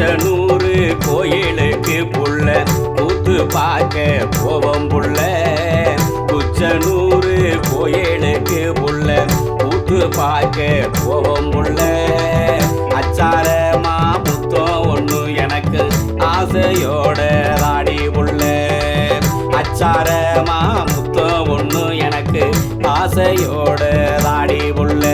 கூச்சனூறு கோயிலுக்கு புள்ள கூத்து பார்க்க போவோம் புள்ள. கூச்சனூறு கோயிலுக்கு புள்ள கூத்து பார்க்க போவோம் புள்ள. அச்சாரமா முத்தம் ஒன்று எனக்கு ஆசையோட ராடி புள்ள. அச்சாரமா முத்தம் ஒன்று எனக்கு ஆசையோட ராடி புள்ள.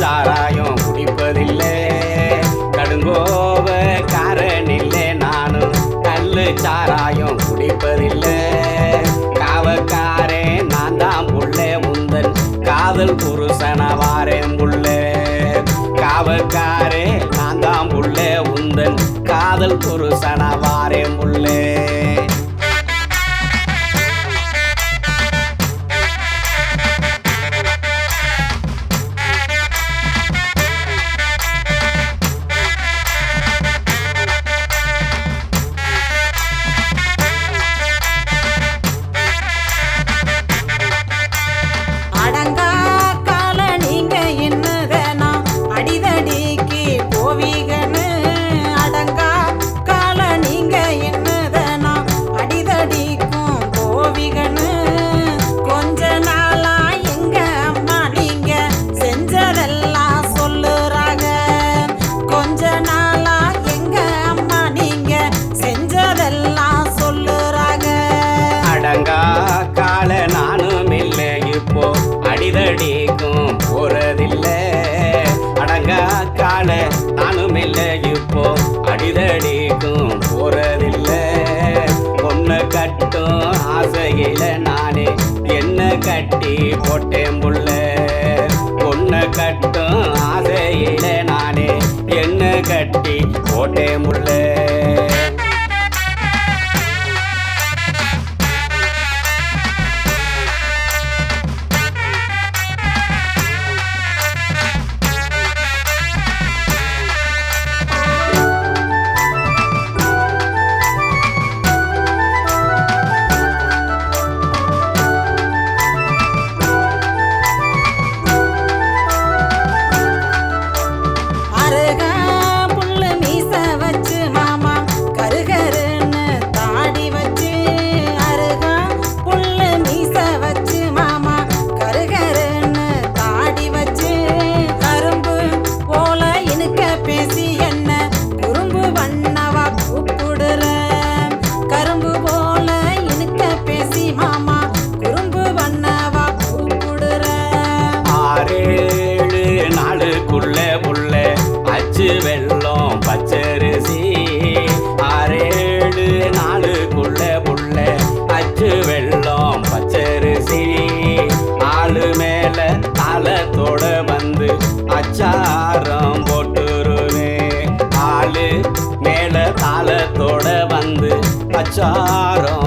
சாராயம் குடிப்பதில்லை. கடுங்கோவ காரன் இல்லை நானும். கல்லு சாராயம் குடிப்பதில்லை. காவக்காரே நான் தான் புள்ளே முந்தன். காதல் புருஷனவாரேன் புள்ளே காவக்காரே நான் தான் புள்ளே உந்தன் காதல் புருஷனவா கட்டி போட்டேன் புள்ள சாரம்